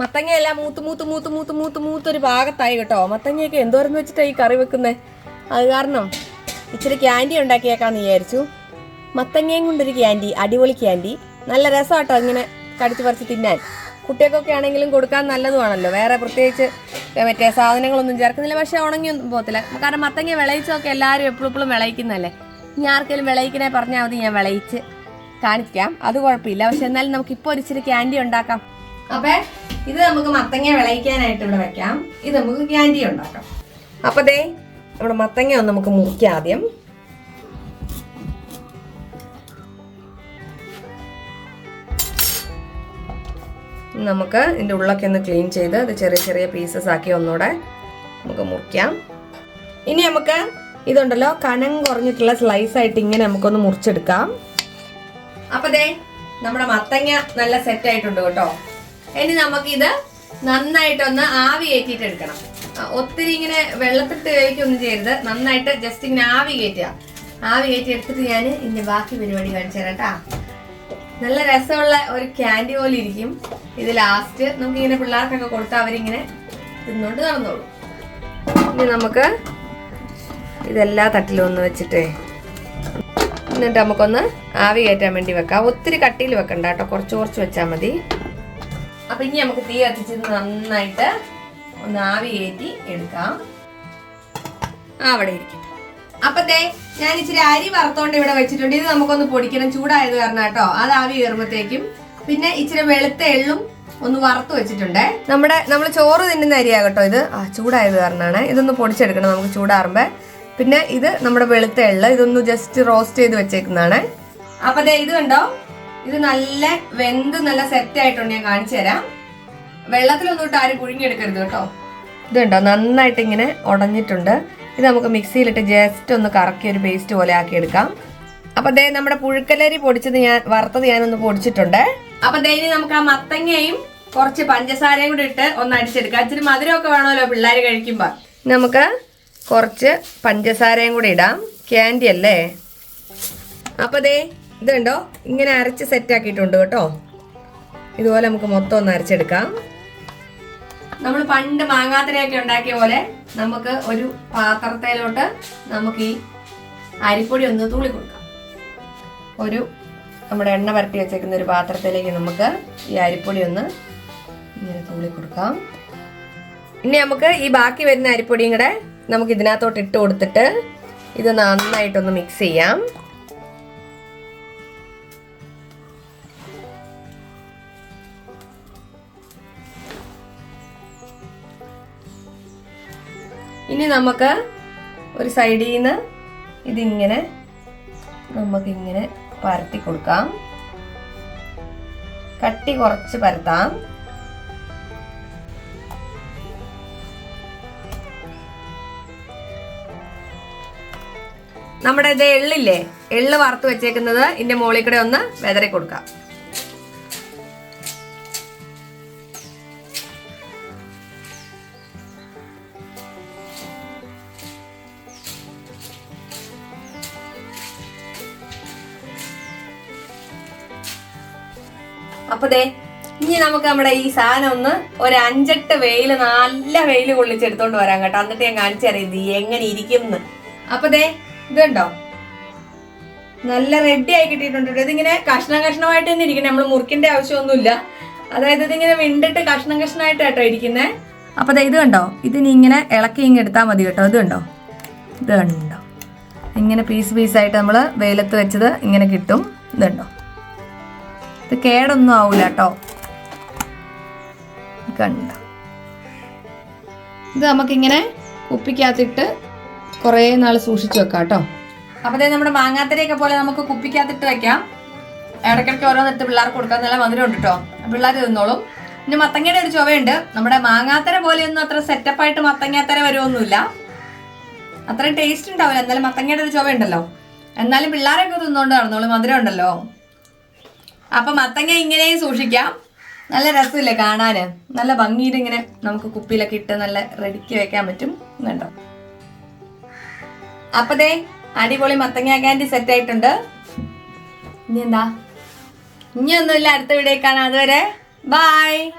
മത്തങ്ങ എല്ലാം മൂത്ത് മൂത്ത് മൂത്ത് മൂത്ത് മൂത്ത് മൂത്തൊരു ഭാഗത്തായി കേട്ടോ. മത്തങ്ങയൊക്കെ എന്തോരം വെച്ചിട്ടാണ് ഈ കറി വെക്കുന്നത് അത് കാരണം ഇച്ചിരി ക്യാൻഡി ഉണ്ടാക്കിയേക്കാന്ന് വിചാരിച്ചു. മത്തങ്ങയും കൊണ്ടൊരു ക്യാൻഡി അടിപൊളി ക്യാൻഡി. നല്ല രസമാട്ടോ ഇങ്ങനെ കടിച്ചു പറിച്ച് തിന്നാൻ. കുട്ടികൾക്കൊക്കെ ആണെങ്കിലും കൊടുക്കാൻ നല്ലതുമാണല്ലോ. വേറെ പ്രത്യേകിച്ച് മറ്റേ സാധനങ്ങളൊന്നും ചേർക്കുന്നില്ല. പക്ഷേ ഉണങ്ങിയൊന്നും പോകത്തില്ല. കാരണം മത്തങ്ങ വിളയിച്ചൊക്കെ എല്ലാവരും എപ്പോഴും എപ്പോഴും വിളയിക്കുന്നതല്ലേ? ഇനി ആർക്കെങ്കിലും വിളയിക്കണേ പറഞ്ഞാൽ മതി ഞാൻ വിളയിച്ച് കാണിക്കാം. അത് കുഴപ്പമില്ല. പക്ഷെ എന്നാലും നമുക്ക് ഇപ്പോൾ ഒരു ഇച്ചിരി ക്യാൻഡി ഉണ്ടാക്കാം. അപ്പൊ ഇത് നമുക്ക് മത്തങ്ങ വിളയിക്കാനായിട്ട് ഇവിടെ വെക്കാം. ഇത് നമുക്ക് ക്യാൻഡി ഉണ്ടാക്കാം. അപ്പൊ ദേ നമ്മുടെ മത്തങ്ങ ഒന്ന് നമുക്ക് മുറിക്കാം ആദ്യം. നമുക്ക് ഇതിന്റെ ഉള്ളൊക്കെ ഒന്ന് ക്ലീൻ ചെയ്ത് ഇത് ചെറിയ ചെറിയ പീസസ് ആക്കി ഒന്നുകൂടെ നമുക്ക് മുറിക്കാം. ഇനി നമുക്ക് ഇതുണ്ടല്ലോ കനം കുറഞ്ഞിട്ടുള്ള സ്ലൈസ് ആയിട്ട് ഇങ്ങനെ നമുക്കൊന്ന് മുറിച്ചെടുക്കാം. അപ്പൊ ദേ നമ്മുടെ മത്തങ്ങ നല്ല സെറ്റ് ആയിട്ടുണ്ട് കേട്ടോ. ഇനി നമുക്കിത് നന്നായിട്ടൊന്ന് ആവി കയറ്റിയിട്ട് എടുക്കണം ഒത്തിരി ഇങ്ങനെ വെള്ളത്തിട്ട് ഒന്നും ചെയ്യരുത്. നന്നായിട്ട് ജസ്റ്റ് ഇങ്ങനെ ആവി കയറ്റുക. ആവി കയറ്റി എടുത്തിട്ട് ഞാൻ ഇതിന്റെ ബാക്കി പരിപാടി കാണിച്ചു തരാം കേട്ടാ നല്ല രസമുള്ള ഒരു ക്യാൻഡി പോലെ ഇരിക്കും. ഇത് ലാസ്റ്റ് നമുക്ക് ഇങ്ങനെ പിള്ളേർക്കൊക്കെ കൊടുത്താൽ അവരിങ്ങനെ തിന്നോണ്ട് നടന്നോളൂ. ഇനി നമുക്ക് ഇതെല്ലാ തട്ടിലും ഒന്ന് വെച്ചിട്ടേ എന്നിട്ട് നമുക്കൊന്ന് ആവി കയറ്റാൻ വേണ്ടി വെക്കാം. ഒത്തിരി കട്ടിയിൽ വെക്കണ്ട കേട്ടോ കുറച്ച് കുറച്ച് വെച്ചാൽ മതി. അപ്പൊ ഇനി നമുക്ക് തീ കത്തിച്ച് നന്നായിട്ട് ഒന്ന് ആവി എടുക്കാം. അവിടെ ഇരിക്കട്ടെ അപ്പൊ ദേ ഞാൻ ഇച്ചിരി അരി വറുത്തോണ്ട് ഇവിടെ വെച്ചിട്ടുണ്ട്. ഇത് നമുക്കൊന്ന് പൊടിക്കണം. ചൂടായത് കാരണം കേട്ടോ. അത് ആവി കയറുമ്പോഴത്തേക്കും പിന്നെ ഇച്ചിരി വെളുത്ത എള്ളും ഒന്ന് വറുത്ത് വെച്ചിട്ടുണ്ട്. നമ്മുടെ നമ്മൾ ചോറ് തിന്നുന്ന അരിയാ കേട്ടോ ഇത്. ആ ചൂടായത് കാരണമാണ്. ഇതൊന്ന് പൊടിച്ചെടുക്കണം നമുക്ക് ചൂടാറുമ്പോ. പിന്നെ ഇത് നമ്മുടെ വെളുത്ത എള്ള്. ഇതൊന്ന് ജസ്റ്റ് റോസ്റ്റ് ചെയ്ത് വെച്ചേക്കുന്നതാണ്. അപ്പൊ ഇത് കണ്ടോ? ഇത് നല്ല വെന്ത് നല്ല സെറ്റ് ആയിട്ടുണ്ട് ഞാൻ കാണിച്ചു തരാം. വെള്ളത്തിലൊന്നും ഇട്ട് ആരും പുഴുങ്ങിയെടുക്കരുത് കേട്ടോ. ഇതുണ്ടോ? നന്നായിട്ട് ഇങ്ങനെ ഉടഞ്ഞിട്ടുണ്ട്. ഇത് നമുക്ക് മിക്സിയിലിട്ട് ജസ്റ്റ് ഒന്ന് കറക്കി ഒരു പേസ്റ്റ് പോലെ ആക്കി എടുക്കാം അപ്പൊ ദേ നമ്മുടെ പുഴുക്കലരി പൊടിച്ചത് ഞാൻ വറുത്തത് ഞാനൊന്ന് പൊടിച്ചിട്ടുണ്ട്. അപ്പൊ ദേ ഇനി നമുക്ക് ആ മത്തങ്ങയും കുറച്ച് പഞ്ചസാരയും കൂടി ഇട്ട് ഒന്ന് അടിച്ചെടുക്കാം. ഇച്ചിരി മധുരമൊക്കെ വേണമല്ലോ പിള്ളേർ കഴിക്കുമ്പോ. നമുക്ക് കുറച്ച് പഞ്ചസാരയും കൂടി ഇടാം. ക്യാൻഡി അല്ലേ? അപ്പൊ ദേ ഇതുണ്ടോ? ഇങ്ങനെ അരച്ച് സെറ്റ് ആക്കിയിട്ടുണ്ട് കേട്ടോ. ഇതുപോലെ നമുക്ക് മൊത്തം ഒന്ന് അരച്ചെടുക്കാം. നമ്മൾ പണ്ട് മാങ്ങാത്തരയൊക്കെ ഉണ്ടാക്കിയ പോലെ നമുക്ക് ഒരു പാത്രത്തിലോട്ട് നമുക്ക് ഈ അരിപ്പൊടി ഒന്ന് തൂളി കൊടുക്കാം. ഒരു നമ്മുടെ എണ്ണ പരട്ടി വെച്ചേക്കുന്ന ഒരു പാത്രത്തിലേക്ക് നമുക്ക് ഈ അരിപ്പൊടി ഒന്ന് ഇങ്ങനെ തൂളി കൊടുക്കാം. ഇനി നമുക്ക് ഈ ബാക്കി വരുന്ന അരിപ്പൊടിയും കൂടെ നമുക്ക് ഇതിനകത്തോട്ട് ഇട്ട് കൊടുത്തിട്ട് ഇത് നന്നായിട്ടൊന്ന് മിക്സ് ചെയ്യാം. ഇനി നമുക്ക് ഒരു സൈഡിൽ നിന്ന് ഇതിങ്ങനെ നമുക്കിങ്ങനെ പരത്തി കൊടുക്കാം. കട്ടി കുറച്ച് പരത്താം. നമ്മുടെ ഇത് എള്ളില്ലേ? എള്ള് വറുത്ത് വെച്ചേക്കുന്നത് ഇതിന്റെ മുകളിൽ കൂടെ ഒന്ന് വെതറി കൊടുക്കാം. അപ്പൊ ദേ ഇനി നമുക്ക് നമ്മുടെ ഈ സാധനം ഒന്ന് ഒരു അഞ്ചെട്ട് വെയിൽ നല്ല വെയിൽ കൊള്ളിച്ചെടുത്തോണ്ട് വരാം കേട്ടോ. എന്നിട്ട് ഞാൻ കാണിച്ചറിയാം ഇത് എങ്ങനെ ഇരിക്കും എന്ന് അപ്പൊ ദേ ഇത് കണ്ടോ? നല്ല റെഡി ആയി കിട്ടിയിട്ടുണ്ട് ഇതിങ്ങനെ കഷ്ണം കഷ്ണമായിട്ട് തന്നെ ഇരിക്കണേ. നമ്മൾ മുറിക്കേണ്ട ആവശ്യമൊന്നുമില്ല. അതായത് ഇതിങ്ങനെ വിണ്ടിട്ട് കഷ്ണം കഷ്ണമായിട്ട് കേട്ടോ ഇരിക്കുന്നേ. അപ്പൊ ഇത് കണ്ടോ? ഇതിനി ഇങ്ങനെ ഇളക്കി ഇങ്ങനെ എടുത്താൽ മതി കേട്ടോ. ഇത് കണ്ടോ? ഇത് കണ്ടോ? ഇങ്ങനെ പീസ് പീസായിട്ട് നമ്മൾ വെയിലത്ത് വെച്ചത് ഇങ്ങനെ കിട്ടും. ഇത് കണ്ടോ? ഇത് കേടൊന്നും ആവൂല കേട്ടോ കണ്ട? ഇത് നമുക്കിങ്ങനെ കുപ്പിക്കകത്തിട്ട് കുറേ നാൾ സൂക്ഷിച്ചു വെക്കാം കേട്ടോ അപ്പൊ നമ്മുടെ മാങ്ങാത്തരയൊക്കെ പോലെ നമുക്ക് കുപ്പിക്കകത്തിട്ട് വെക്കാം. ഇടയ്ക്കിടയ്ക്ക് ഓരോന്നെടുത്ത് പിള്ളേർക്ക് കൊടുക്കാൻ നല്ല മധുരം ഉണ്ട് കേട്ടോ പിള്ളേർ തിന്നോളും. പിന്നെ മത്തങ്ങയുടെ ഒരു ചുവയുണ്ട്. നമ്മുടെ മാങ്ങാത്തര പോലെയൊന്നും അത്ര സെറ്റപ്പായിട്ട് മത്തങ്ങാത്തര വരുമൊന്നുമില്ല അത്രയും ടേസ്റ്റ് ഉണ്ടാവില്ല. എന്നാലും മത്തങ്ങയുടെ ഒരു ചുവയുണ്ടല്ലോ. എന്നാലും പിള്ളേരൊക്കെ തിന്നുകൊണ്ട് നടന്നോളും. മധുരം ഉണ്ടല്ലോ അപ്പൊ മത്തങ്ങ ഇങ്ങനെയും സൂക്ഷിക്കാം. നല്ല രസമില്ലേ കാണാന്? നല്ല ഭംഗിയിൽ ഇങ്ങനെ നമുക്ക് കുപ്പിയിലൊക്കെ ഇട്ട് നല്ല റെഡിക്ക് വെക്കാൻ പറ്റും. കണ്ടോ? അപ്പതേ അടിപൊളി മത്തങ്ങ കാൻഡി സെറ്റ് ആയിട്ടുണ്ട്. ഇനി എന്താ? ഇനിയൊന്നുമില്ല അടുത്ത വീഡിയോ കാണാം. അതുവരെ ബൈ